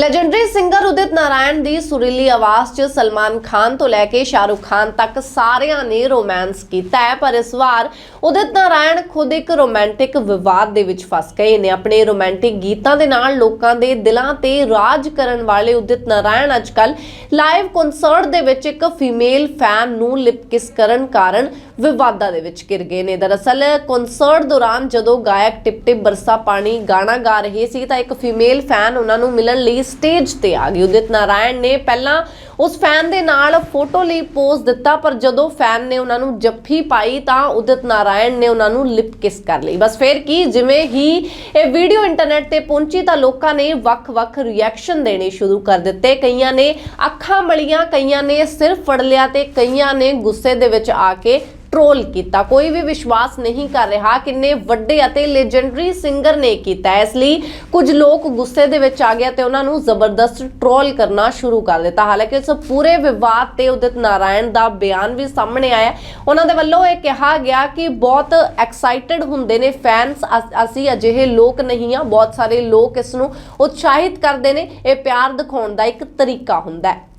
Legendary singer Udit Narayan ਦੀ ਸੁਰੀਲੀ ਆਵਾਜ਼ 'ਚ ਸਲਮਾਨ ਖਾਨ ਤੋਂ ਲੈ ਕੇ ਸ਼ਾਹਰੁਖ ਖਾਨ ਤੱਕ ਸਾਰਿਆਂ ਨੇ ਰੋਮਾਂਸ ਕੀਤਾ ਹੈ, ਪਰ ਇਸ ਵਾਰ ਉਦਿਤ ਨਾਰਾਇਣ ਖੁਦ ਇੱਕ ਰੋਮਾਂਟਿਕ ਵਿਵਾਦ ਦੇ ਵਿੱਚ ਫਸ ਗਏ ਨੇ। ਆਪਣੇ ਰੋਮਾਂਟਿਕ ਗੀਤਾਂ ਦੇ ਨਾਲ ਲੋਕਾਂ ਦੇ ਦਿਲਾਂ ਤੇ ਰਾਜ ਕਰਨ ਵਾਲੇ ਉਦਿਤ ਨਾਰਾਇਣ ਅੱਜਕੱਲ ਲਾਈਵ ਕਨਸਰਟ ਦੇ ਵਿੱਚ ਇੱਕ ਫੀਮੇਲ ਫੈਨ ਨੂੰ ਲਿਪ ਕਿਸ ਕਰਨ ਕਾਰਨ ਵਿਵਾਦਾਂ ਦੇ ਵਿੱਚ ਘਿਰ ਗਏ ਨੇ। ਦਰਅਸਲ ਕਨਸਰਟ ਦੌਰਾਨ ਜਦੋਂ ਗਾਇਕ ਟਿਪ ਟਿਪ ਬਰਸਾ ਪਾਣੀ ਗਾਣਾ ਗਾ ਰਹੇ ਸੀ ਤਾਂ ਇੱਕ ਫੀਮੇਲ ਫੈਨ ਉਹਨਾਂ ਨੂੰ ਮਿਲਣ ਲਈ ਸਟੇਜ ਤੇ ਆ ਗਈ। ਉਦਿਤ ਨਾਰਾਇਣ ਨੇ ਪਹਿਲਾਂ ਉਸ ਫੈਨ ਦੇ ਨਾਲ ਫੋਟੋ ਲਈ ਪੋਜ਼ ਦਿੱਤਾ, ਪਰ ਜਦੋਂ ਫੈਨ ਨੇ ਉਹਨਾਂ ਨੂੰ ਜੱਫੀ ਪਾਈ ਤਾਂ ਉਦਿਤ ਨਾਰਾਇਣ ਨੇ ਉਹਨਾਂ ਨੂੰ ਲਿਪ ਕਿਸ ਕਰ ਲਈ। ਬਸ ਫਿਰ ਕੀ, ਜਿਵੇਂ ਹੀ ਇਹ ਵੀਡੀਓ ਇੰਟਰਨੈਟ ਤੇ ਪਹੁੰਚੀ ਤਾਂ ਲੋਕਾਂ ਨੇ ਵੱਖ-ਵੱਖ ਰਿਐਕਸ਼ਨ ਦੇਣੇ ਸ਼ੁਰੂ ਕਰ ਦਿੱਤੇ। ਕਈਆਂ ਨੇ ਅੱਖਾਂ ਮਲੀਆਂ, ਕਈਆਂ ਨੇ ਸਿਰ ਫੜ ਲਿਆ ਤੇ ਕਈਆਂ ਨੇ ਗੁੱਸੇ ਦੇ ਵਿੱਚ ਆ ਕੇ ਟ੍ਰੋਲ ਕੀਤਾ। ਕੋਈ ਵੀ ਵਿਸ਼ਵਾਸ ਨਹੀਂ ਕਰ ਰਿਹਾ। ਕਿੰਨੇ ਵੱਡੇ ਅਤੇ ਲੈਜੈਂਡਰੀ ਸਿੰਗਰ ਨੇ ਕੀਤਾ। ਇਸ ਲਈ ਕੁਝ ਲੋਕ ਗੁੱਸੇ ਦੇ ਵਿੱਚ ਆ ਗਏ ਤੇ ਉਹਨਾਂ ਨੂੰ ਜ਼ਬਰਦਸਤ ਟ੍ਰੋਲ ਕਰਨਾ ਸ਼ੁਰੂ ਕਰ ਦਿੱਤਾ। ਹਾਲਾਂਕਿ ਇਸ ਪੂਰੇ ਵਿਵਾਦ ਤੇ ਉਦਿਤ ਨਾਰਾਇਣ ਦਾ ਬਿਆਨ ਵੀ ਸਾਹਮਣੇ ਆਇਆ। ਉਹਨਾਂ ਦੇ ਵੱਲੋਂ ਇਹ ਕਿਹਾ ਗਿਆ ਕਿ ਬਹੁਤ ਐਕਸਾਈਟਡ ਹੁੰਦੇ ਨੇ ਫੈਨਸ ਅਸੀਂ ਅਜਿਹੇ ਲੋਕ ਨਹੀਂ ਆ ਬਹੁਤ ਸਾਰੇ ਲੋਕ ਇਸ ਨੂੰ ਉਤਸ਼ਾਹਿਤ ਕਰਦੇ ਨੇ। ਇਹ ਪਿਆਰ ਦਿਖਾਉਣ ਦਾ ਇੱਕ ਤਰੀਕਾ ਹੁੰਦਾ ਹੈ।